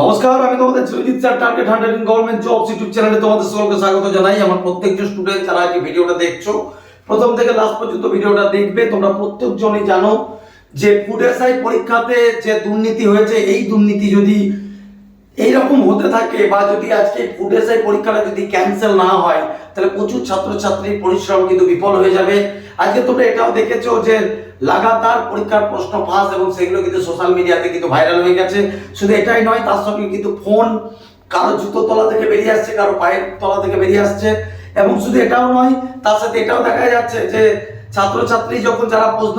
নমস্কার, আমি তোমাদের Chirajit sir target hundred in government jobs YouTube চ্যানেলে তোমাদের সকলকে স্বাগত জানাই। আমার প্রত্যেকটা স্টুডেন্ট যারা এই ভিডিওটা দেখছ, প্রথম থেকে লাস্ট পর্যন্ত ভিডিওটা দেখবে, তোমরা প্রত্যেকজনই জানো যে ফুড এসআই পরীক্ষাতে যে দুর্নীতি হয়েছে, এই দুর্নীতি যদি এইরকম হতে থাকে বা যদি আজকে ফুড এসআই পরীক্ষাটা যদি ক্যান্সেল না হয়, তাহলে প্রচুর ছাত্রছাত্রীর পরিশ্রম কিন্তু বিফল হয়ে যাবে। আজকে তোমরা এটাও দেখেছ যে লাগাতার পরীক্ষার প্রশ্ন ফাঁস এবং সেগুলো কিন্তু সোশ্যাল মিডিয়াতে কিন্তু ভাইরাল হয়ে গেছে। শুধু এটাই নয়, তার সঙ্গে কিন্তু ফোন কারও জুতো তলা থেকে বেরিয়ে আসছে, কারও পায়ের তলা থেকে বেরিয়ে আসছে। এবং শুধু এটাও নয়, তার সাথে এটাও দেখা যাচ্ছে যে ছাত্রছাত্রী যখন যারা প্রশ্ন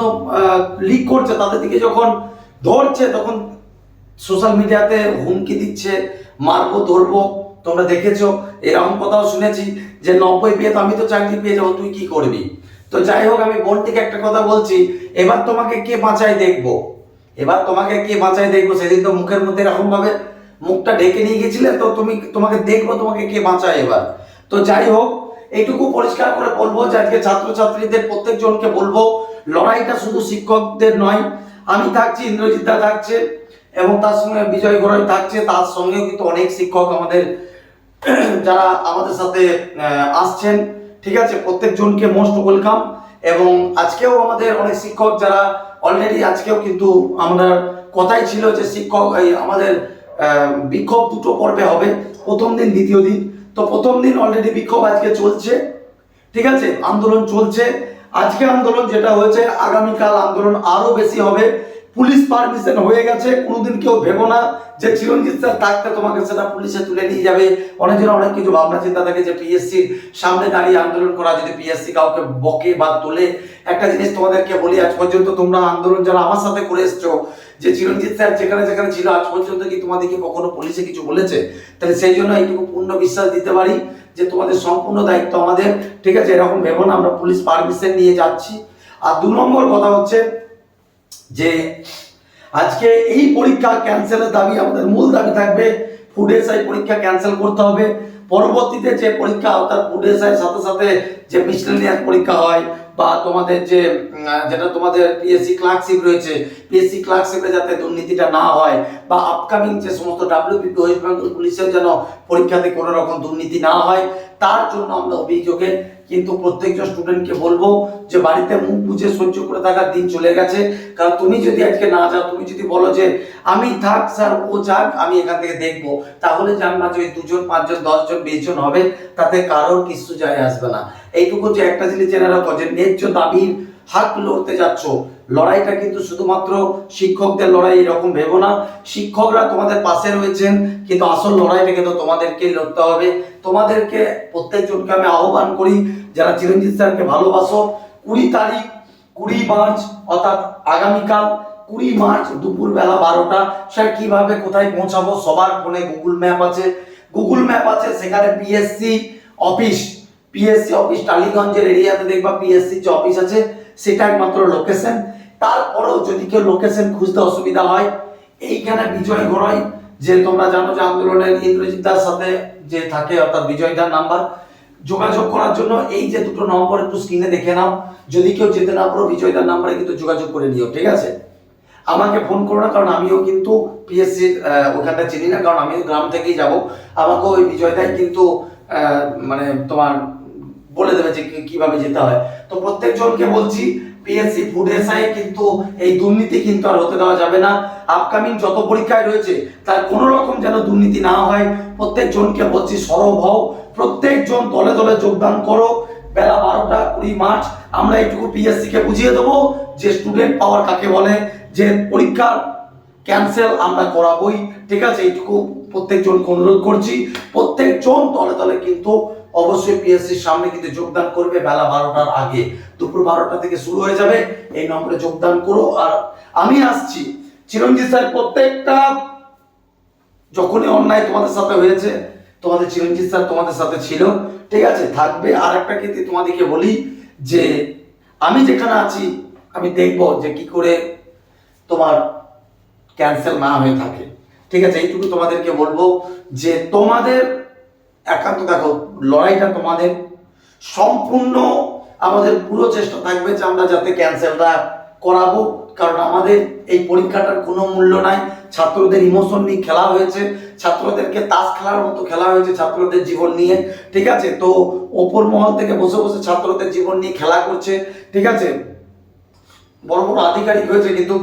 লিক করছে, তাদের দিকে যখন ধরছে, তখন সোশ্যাল মিডিয়াতে হুমকি দিচ্ছে, মারবো, ধরবো। তোমরা দেখেছ, এরকম কথাও শুনেছি যে নব্বই পেয়ে তো আমি তো চাকরি পেয়ে যাব, তুই কি করবি? তো যাই হোক, আমি বোন থেকে একটা কথা বলছি, এবার তোমাকে কে বাঁচায় দেখব? এবার তোমাকে কে বাঁচায় দেখব? সেদিন তো মুখের মধ্যে এরকম ভাবে মুখটা ঢেকে নিয়ে গেছিলে, তো তুমি, তোমাকে দেখব তোমাকে কে বাঁচায় এবার। তো যাই হোক, এইটুকু পরিষ্কার করে বলব যে আজকে ছাত্রছাত্রীদের প্রত্যেকজনকে বলব, লড়াইটা শুধু শিক্ষকদের নয়, আমি থাকছি, ইন্দ্রজিৎ দা থাকছে এবং তার সঙ্গে বিজয় গড়াই থাকছে, তার সঙ্গেও কিন্তু অনেক শিক্ষক আমাদের, যারা আমাদের সাথে আসছেন। ঠিক আছে, প্রত্যেকজনকে মোস্ট ওয়েলকাম। এবং আজকেও আমাদের অনেক শিক্ষক যারা অলরেডি আজকেও কিন্তু আমরা কথাই ছিল যে শিক্ষক, এই আমাদের বিক্ষোভ দুটো পর্বে হবে, প্রথম দিন, দ্বিতীয় দিন। তো প্রথম দিন অলরেডি বিক্ষোভ আজকে চলছে। ঠিক আছে, আন্দোলন চলছে। আজকে আন্দোলন যেটা হয়েছে, আগামীকাল আন্দোলন আরও বেশি হবে। পুলিশ পারমিশন হয়ে গেছে, কোনোদিন কেউ ভেবো না যে চিরঞ্জিত স্যার থাকতে তোমাকে সেটা পুলিশে তুলে নিয়ে যাবে। অনেকজন অনেক কিছু ভাবনা চিন্তা থাকে যে পিএসসির সামনে দাঁড়িয়ে আন্দোলন করা যদি পিএসসি কাউকে বকে বা তোলে। একটা জিনিস তোমাদেরকে বলি, আজ পর্যন্ত তোমরা আন্দোলন যারা আমার সাথে করে এসছো, যে চিরঞ্জিত স্যার যেখানে যেখানে ছিল, আজ পর্যন্ত কি তোমাদেরকে কখনো পুলিশে কিছু বলেছে? তাহলে সেই জন্য এইটুকু পূর্ণ বিশ্বাস দিতে পারি যে তোমাদের সম্পূর্ণ দায়িত্ব আমাদের। ঠিক আছে, এরকম ভেবো না, আমরা পুলিশ পারমিশন নিয়ে যাচ্ছি। আর দু নম্বর কথা হচ্ছে যে আজকে এই পরীক্ষা ক্যান্সেলের দাবি আমাদের মূল দাবি থাকবে। ফুড এসআই পরীক্ষা ক্যান্সেল করতে হবে। পরবর্তীতে যে পরীক্ষা অর্থাৎ ফুড এসআই সাথে সাথে যে মিসলেনিয়াস পরীক্ষা হয় বা তোমাদের যে যেটা তোমাদের পিএসসি ক্লার্কশিপ রয়েছে পিএসসি ক্লার্কশিপে যাতে দুর্নীতিটা না হয় বা আপকামিং যে সমস্ত ডাব্লিউপিপি ওয়েস্ট বেঙ্গল পুলিশের যেন পরীক্ষাতে কোনো রকম দুর্নীতি না হয়, তার জন্য আমরা অভিযোগে কিন্তু প্রত্যেকজন স্টুডেন্টকে বলব যে বাড়িতে মুখ বুঝে সহ্য করে থাকার দিন চলে গেছে। কারণ তুমি যদি আজকে না যাও, তুমি যদি বলো যে, আমি থাক স্যার, ও যাক, আমি এখান থেকে দেখব, তাহলে জানবা যে ওই দুজন, পাঁচজন, দশজন বিশ জন হবে, তাতে কারোর কিছু যায় আসবে না। এইটুকু যে একটা জিনিস জেনে রাখো যে ন্যায্য দাবির হাত লড়তে যাচ্ছ, লড়াইটা কিন্তু শুধুমাত্র শিক্ষকদের লড়াই এরকম ভেবো না। শিক্ষকরা তোমাদের পাশে রয়েছেন, কিন্তু আসল লড়াইটা কিন্তু তোমাদেরকেই লড়তে হবে। তোমাদেরকে প্রত্যেকজনকে আমি আহ্বান করি, যারা চিরঞ্জিত স্যারকে ভালোবাসো, কুড়ি তারিখ, কুড়ি মার্চ, অর্থাৎ আগামীকাল, কুড়ি মার্চ দুপুর বেলা বারোটা, স্যার কীভাবে কোথায় পৌঁছাবো? সবার ফোনে গুগল ম্যাপ আছে। গুগল ম্যাপ আছে, সেখানে পিএসসি অফিস। পিএসসি অফিস টালিগঞ্জের এরিয়াতে দেখবা পিএসসি যে অফিস আছে, সেটা একমাত্র লোকেশন তারপরেও যদি কেউ লোকেশন খুঁজতে অসুবিধা হয়, এইখানে বিজয় গড়াই, যে তোমরা জানো যে আন্দোলনের ইন্দ্রজিৎ দার সাথে যে থাকে অর্থাৎ বিজয় দার নাম্বার যোগাযোগ করার জন্য এই যে দুটো নম্বর একটু স্ক্রিনে দেখে নাও। যদি কেউ যেতে না পারো, বিজয় দার নাম্বারে কিন্তু যোগাযোগ করে নিও, ঠিক আছে? আমাকে ফোন করো না, কারণ আমিও কিন্তু পিএসসি ওখানটা চিনি না, কারণ আমিও গ্রাম থেকেই যাব। আমাকে ওই বিজয়দাই কিন্তু মানে তোমার বলে দেবে যে কীভাবে যেতে হয়। তো প্রত্যেকজনকে বলছি পিএসসি ফুড এসআই কিন্তু এই দুর্নীতি কিন্তু আর হতে দেওয়া যাবে না। আপকামিং যত পরীক্ষায় রয়েছে, তার কোনো রকম যেন দুর্নীতি না হয়। প্রত্যেকজনকে বলছি, সরব হও। প্রত্যেকজন দলে দলে যোগদান করো। বেলা বারোটা কুড়ি মার্চ, আমরা এইটুকু পিএসসি কে বুঝিয়ে দেবো যে স্টুডেন্ট পাওয়ার কাকে বলে, যে পরীক্ষার ক্যান্সেল আমরা করাবোই। ঠিক আছে, এইটুকু প্রত্যেকজনকে অনুরোধ করছি। প্রত্যেকজন দলে দলে কিন্তু অবশ্যই পিএসসির সামনে কিন্তু যোগদান করবে বেলা বারোটার আগে। দুপুর বারোটা থেকে শুরু হয়ে যাবে। এই নম্বরে যোগদান করো। আর আমি আসছি। চিরঞ্জিত স্যার, প্রত্যেকটা যখনই অন্যায় তোমাদের সাথে হয়েছে, তোমাদের চিরঞ্জিত স্যার তোমাদের সাথে ছিল। ঠিক আছে, থাকবে। আর একটা কিন্তু তোমাদেরকে বলি যে, আমি যেখানে আছি, আমি দেখব যে কি করে তোমার ক্যান্সেল না হয়ে থাকে। ঠিক আছে, এইটুকু তোমাদেরকে বলব যে তোমাদের একান্ত দেখো, লড়াইটা তোমাদের সম্পূর্ণ আমাদের পুরো চেষ্টা থাকবে যে আমরা যাতে ক্যান্সেলটা করাবো। কারণ আমাদের এই পরীক্ষাটার কোনো মূল্য নাই। ছাত্রদের ইমোশন নিয়ে খেলা হয়েছে। ছাত্রদেরকে তাস খেলার মতো খেলা হয়েছে ছাত্রদের জীবন নিয়ে, ঠিক আছে? তো ওপর মহল থেকে বসে বসে ছাত্রদের জীবন নিয়ে খেলা করছে, ঠিক আছে? বড় বড় আধিকারিক হয়েছে, কিন্তু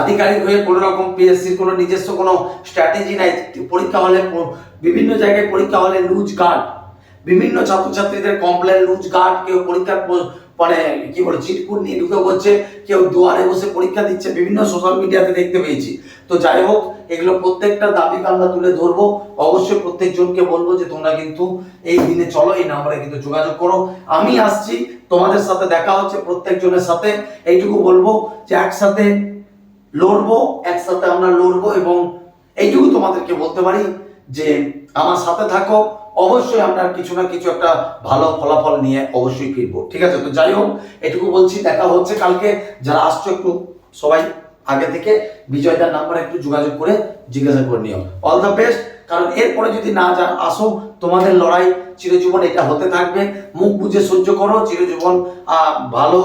আধিকারিক হয়ে কোনো রকম পিএসসির কোনো নিজস্ব কোনো স্ট্র্যাটেজি নাই। পরীক্ষা হলে বিভিন্ন জায়গায় পরীক্ষা হলে লুজ গার্ড বিভিন্ন ছাত্রছাত্রীদের কমপ্লেন লুজ গার্ড কেউ পরীক্ষার মানে কি বলে, চিটকুট নিয়ে ঢুকে বলছে কেউ দুয়ারে বসে পরীক্ষা দিচ্ছে, বিভিন্ন সোশ্যাল মিডিয়াতে দেখতে পেয়েছি। তো যাই হোক, এগুলো প্রত্যেকটা দাবি আমরা তুলে ধরবো। অবশ্যই প্রত্যেকজনকে বলব যে তোমরা কিন্তু এই দিনে চলো, এই নাম্বারে কিন্তু যোগাযোগ করো। আমি আসছি, তোমাদের সাথে দেখা হচ্ছে, প্রত্যেকজনের সাথে। এইটুকু বলব যে একসাথে লড়বো, একসাথে আমরা লড়বো এবং এইটুকু তোমাদেরকে বলতে পারি যে আমার সাথে থাকো, অবশ্যই আমরা কিছু না কিছু একটা ভালো ফলাফল নিয়ে অবশ্যই ফিরবো। ঠিক আছে? তো যাই হোক, এটুকু বলছি, দেখা হচ্ছে কালকে। যারা আসছো একটু, সবাই আগে থেকে বিজয়দার নাম্বার একটু যোগাযোগ করে জিজ্ঞাসা করে নিও। অল দ্য বেস্ট কারণ এরপরে যদি না যা আসো তোমাদের লড়াই চিরজীবন এটা হতে থাকবে। মুখ বুঝে সহ্য করো, চিরজীবন ভালো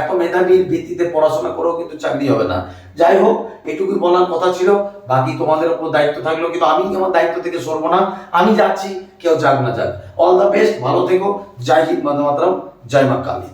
এত মেধাবীর ভিত্তিতে পড়াশোনা করেও কিন্তু চাকরি হবে না। যাই হোক, এটুকুই বলার কথা ছিল। বাকি তোমাদের উপর দায়িত্ব থাকল, কিন্তু আমি আমার দায়িত্ব থেকে সরবো না। আমি যাচ্ছি, কেউ যাক না যাক। অল দ্য বেস্ট ভালো থেকো। জয় হিন্দ বন্দে মাতরম, জয় মা কালী।